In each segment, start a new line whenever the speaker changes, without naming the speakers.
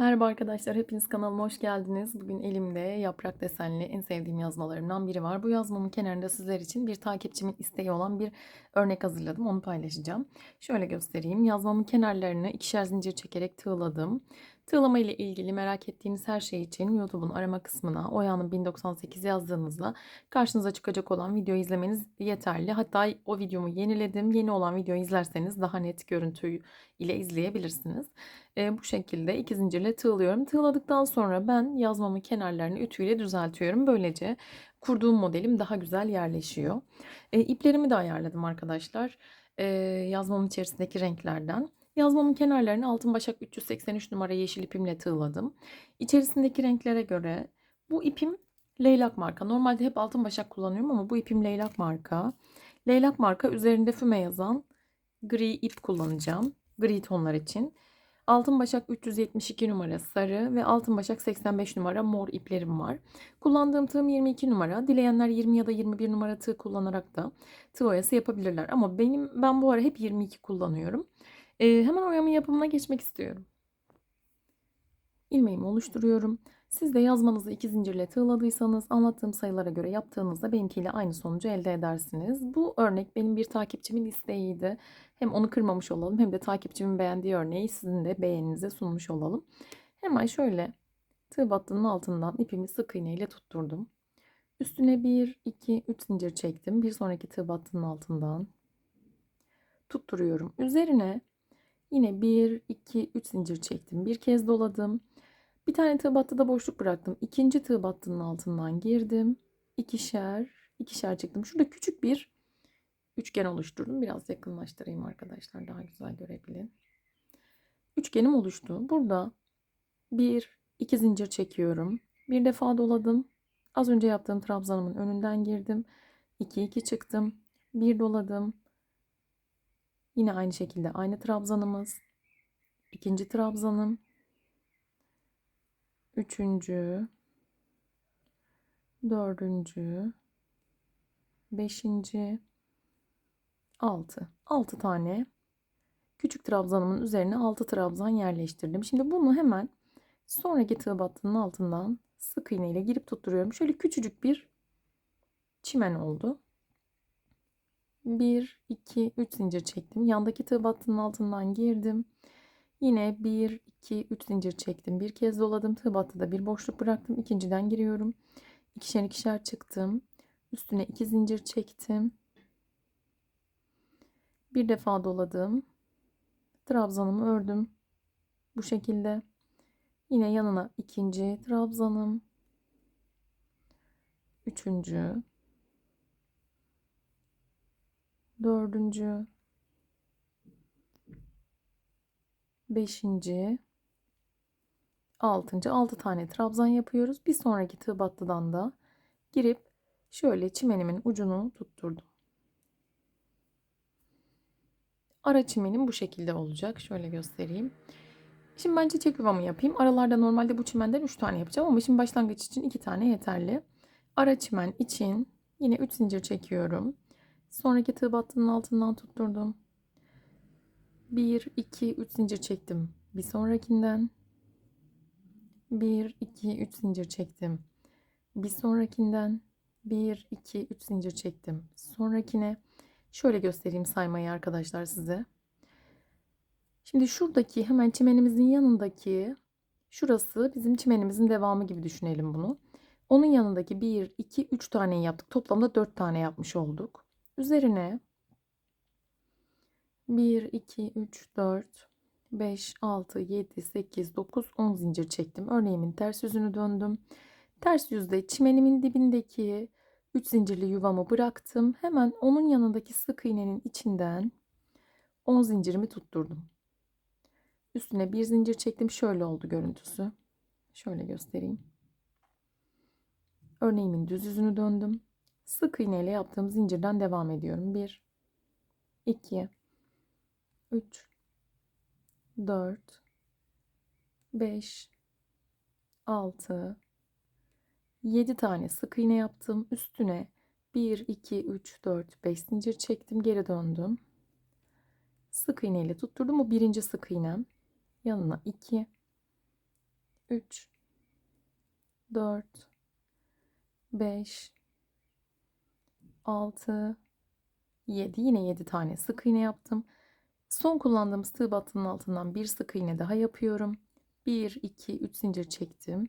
Merhaba arkadaşlar, hepiniz kanalıma hoş geldiniz. Bugün elimde yaprak desenli en sevdiğim yazmalarımdan biri var. Bu yazmamın kenarında sizler için bir takipçimin isteği olan bir örnek hazırladım. Onu paylaşacağım. Şöyle göstereyim. Yazmamın kenarlarını ikişer zincir çekerek tığladım. Sıralama ile ilgili merak ettiğiniz her şey için YouTube'un arama kısmına Oya'nın 1098 yazdığınızda karşınıza çıkacak olan videoyu izlemeniz yeterli. Hatta o videomu yeniledim. Yeni olan videoyu izlerseniz daha net görüntü ile izleyebilirsiniz. E, bu şekilde iki zincirle tığlıyorum. Tığladıktan sonra ben yazmamın kenarlarını ütüyle düzeltiyorum. Böylece kurduğum modelim daha güzel yerleşiyor. E, iplerimi de ayarladım arkadaşlar. E, yazmamın içerisindeki renklerden. Yazmamın kenarlarını altın başak 383 numara yeşil ipimle tığladım. İçerisindeki renklere göre bu ipim leylak marka. Normalde hep altın başak kullanıyorum ama bu ipim leylak marka. Leylak marka üzerinde füme yazan gri ip kullanacağım. Gri tonlar için. Altın başak 372 numara sarı ve altın başak 85 numara mor iplerim var. Kullandığım tığım 22 numara. Dileyenler 20 ya da 21 numara tığ kullanarak da tığ oyası yapabilirler. Ama benim ben bu ara hep 22 kullanıyorum. E, hemen oyamın yapımına geçmek istiyorum. İlmeğimi oluşturuyorum. Siz de yazmanızı iki zincirle tığladıysanız anlattığım sayılara göre yaptığınızda benimkiyle aynı sonucu elde edersiniz. Bu örnek benim bir takipçimin isteğiydi. Hem onu kırmamış olalım hem de takipçimin beğendiği örneği sizin de beğeninize sunmuş olalım. Hemen şöyle tığ battının altından ipimi sık iğne ile tutturdum. Üstüne 1, 2, 3 zincir çektim. Bir sonraki tığ battının altından tutturuyorum. Üzerine Yine 1, 2, 3 zincir çektim. Bir kez doladım. Bir tane tığ battı da boşluk bıraktım. İkinci tığ battının altından girdim. İkişer, ikişer çektim. Şurada küçük bir üçgen oluşturdum. Biraz yakınlaştırayım arkadaşlar daha güzel görebilin. Üçgenim oluştu. Burada bir, iki zincir çekiyorum. Bir defa doladım. Az önce yaptığım trabzanımın önünden girdim. 2 2 çıktım. 1 doladım. Yine aynı şekilde aynı trabzanımız. ikinci trabzanım. Üçüncü. Dördüncü. Beşinci. Altı. Altı tane küçük trabzanımın üzerine altı trabzan yerleştirdim. Şimdi bunu hemen sonraki tığ battının altından sık iğneyle girip tutturuyorum. Şöyle küçücük bir çimen oldu. 1, 2, 3 zincir çektim. Yandaki tığ altından girdim. Yine 1, 2, 3 zincir çektim. Bir kez doladım. Tığ da bir boşluk bıraktım. İkinciden giriyorum. İkişer ikişer çıktım. Üstüne 2 zincir çektim. Bir defa doladım. Trabzanımı ördüm. Bu şekilde. Yine yanına ikinci trabzanım. Üçüncü. dördüncü, beşinci, altıncı, altı tane trabzan yapıyoruz. Bir sonraki tığ da girip şöyle çimenimin ucunu tutturdum. Ara çimenim bu şekilde olacak. Şöyle göstereyim. Şimdi ben çiçek yuvamı yapayım. Aralarda normalde bu çimenden 3 tane yapacağım ama şimdi başlangıç için 2 tane yeterli. Ara çimen için yine 3 zincir çekiyorum. Sonraki tığ battının altından tutturdum. 1, 2, 3 zincir çektim. Bir sonrakinden 1, 2, 3 zincir çektim. Bir sonrakinden 1, 2, 3 zincir çektim. Sonrakine şöyle göstereyim saymayı arkadaşlar size. Şimdi şuradaki hemen çimenimizin yanındaki şurası bizim çimenimizin devamı gibi düşünelim bunu. Onun yanındaki 1, 2, 3 tane yaptık. Toplamda 4 tane yapmış olduk. Üzerine 1, 2, 3, 4, 5, 6, 7, 8, 9, 10 zincir çektim. Örneğimin ters yüzünü döndüm. Ters yüzde çimenimin dibindeki 3 zincirli yuvamı bıraktım. Hemen onun yanındaki sık iğnenin içinden 10 zincirimi tutturdum. Üstüne bir zincir çektim. Şöyle oldu görüntüsü. Şöyle göstereyim. Örneğimin düz yüzünü döndüm. Sık iğne ile yaptığım zincirden devam ediyorum. 1 2 3 4 5 6 7 tane sık iğne yaptım. Üstüne 1 2 3 4 5 zincir çektim. Geri döndüm. Sık iğne ile tutturdum. Bu birinci sık iğnem. Yanına 2 3 4 5 6, 7. Yine 7 tane sık iğne yaptım. Son kullandığımız tığ battının altından bir sık iğne daha yapıyorum. 1, 2, 3 zincir çektim.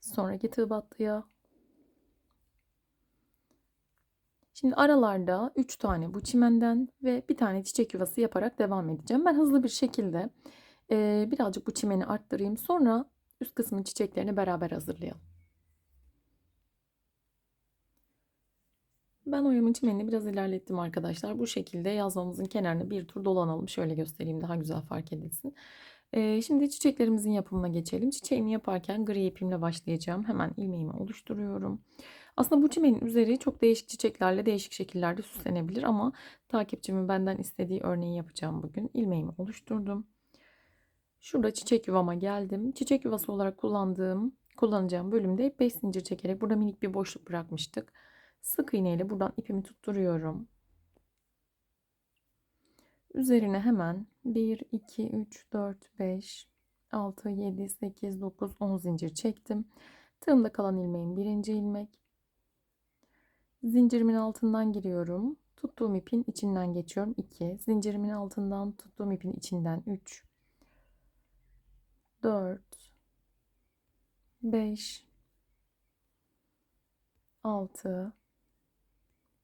Sonraki tığ battıya. Şimdi aralarda 3 tane bu çimenden ve bir tane çiçek yuvası yaparak devam edeceğim. Ben hızlı bir şekilde birazcık bu çimeni arttırayım. Sonra üst kısmın çiçeklerini beraber hazırlayalım. Ben oyamın çimenini biraz ilerlettim arkadaşlar. Bu şekilde yazmamızın kenarını bir tur dolanalım. Şöyle göstereyim daha güzel fark edilsin. Ee, şimdi çiçeklerimizin yapımına geçelim. Çiçeğimi yaparken gri ipimle başlayacağım. Hemen ilmeğimi oluşturuyorum. Aslında bu çimenin üzeri çok değişik çiçeklerle değişik şekillerde süslenebilir ama takipçimin benden istediği örneği yapacağım bugün. İlmeğimi oluşturdum. Şurada çiçek yuvama geldim. Çiçek yuvası olarak kullandığım, kullanacağım bölümde 5 zincir çekerek burada minik bir boşluk bırakmıştık. Sık iğneyle buradan ipimi tutturuyorum. Üzerine hemen 1, 2, 3, 4, 5, 6, 7, 8, 9, 10 zincir çektim. Tığımda kalan ilmeğin birinci ilmek. Zincirimin altından giriyorum. Tuttuğum ipin içinden geçiyorum. 2. Zincirimin altından tuttuğum ipin içinden 3. 4. 5. 6.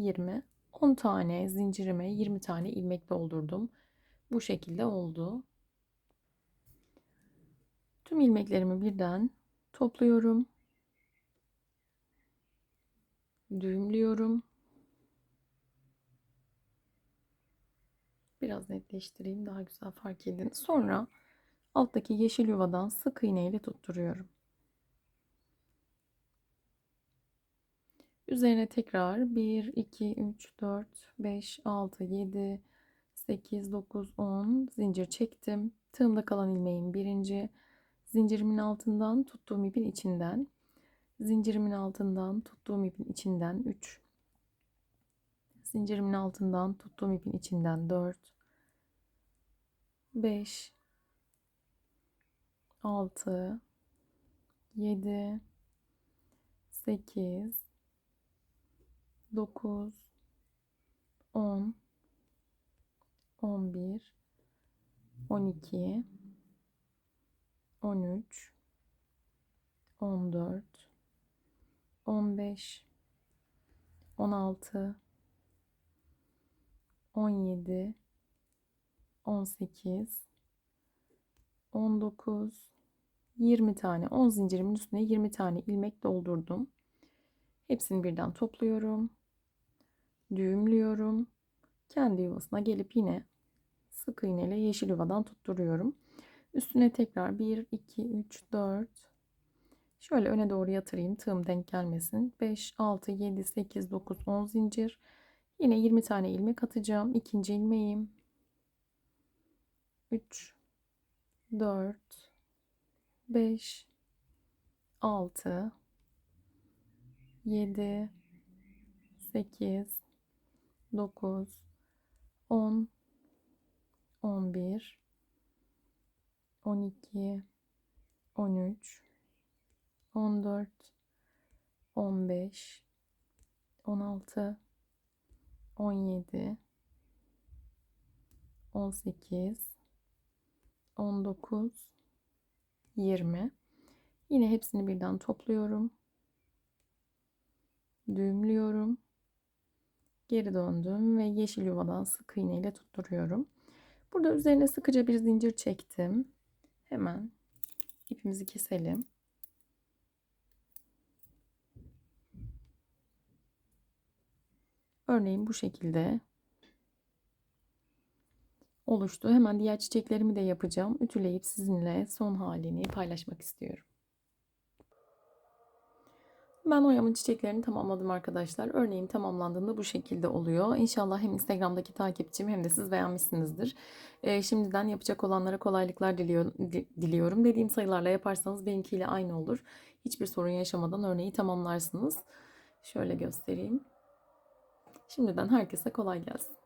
20, 10 tane zincirime 20 tane ilmek doldurdum. Bu şekilde oldu. Tüm ilmeklerimi birden topluyorum. Düğümlüyorum. Biraz netleştireyim daha güzel fark edin. Sonra alttaki yeşil yuvadan sık iğneyle tutturuyorum. Üzerine tekrar 1, 2, 3, 4, 5, 6, 7, 8, 9, 10 zincir çektim. Tığımda kalan ilmeğin birinci. Zincirimin altından tuttuğum ipin içinden. Zincirimin altından tuttuğum ipin içinden 3. Zincirimin altından tuttuğum ipin içinden 4. 5. 6. 7. 8. 9 10 11 12 13 14 15 16 17 18 19 20 tane 10 zincirimin üstüne 20 tane ilmek doldurdum. Hepsini birden topluyorum düğümlüyorum. Kendi yuvasına gelip yine sık iğneyle yeşil yuvadan tutturuyorum. Üstüne tekrar 1, 2, 3, 4 şöyle öne doğru yatırayım tığım denk gelmesin. 5, 6, 7, 8, 9, 10 zincir. Yine 20 tane ilmek atacağım. İkinci ilmeğim. 3, 4, 5, 6, 7, 8, 9, 10, 11, 12, 13, 14, 15, 16, 17, 18, 19, 20. Yine hepsini birden topluyorum. Düğümlüyorum geri döndüm ve yeşil yuvadan sık iğne ile tutturuyorum. Burada üzerine sıkıca bir zincir çektim. Hemen ipimizi keselim. Örneğin bu şekilde oluştu. Hemen diğer çiçeklerimi de yapacağım. Ütüleyip sizinle son halini paylaşmak istiyorum. Ben oyamın çiçeklerini tamamladım arkadaşlar. Örneğim tamamlandığında bu şekilde oluyor. İnşallah hem Instagram'daki takipçim hem de siz beğenmişsinizdir. Ee, şimdiden yapacak olanlara kolaylıklar diliyor, diliyorum. Dediğim sayılarla yaparsanız benimkiyle aynı olur. Hiçbir sorun yaşamadan örneği tamamlarsınız. Şöyle göstereyim. Şimdiden herkese kolay gelsin.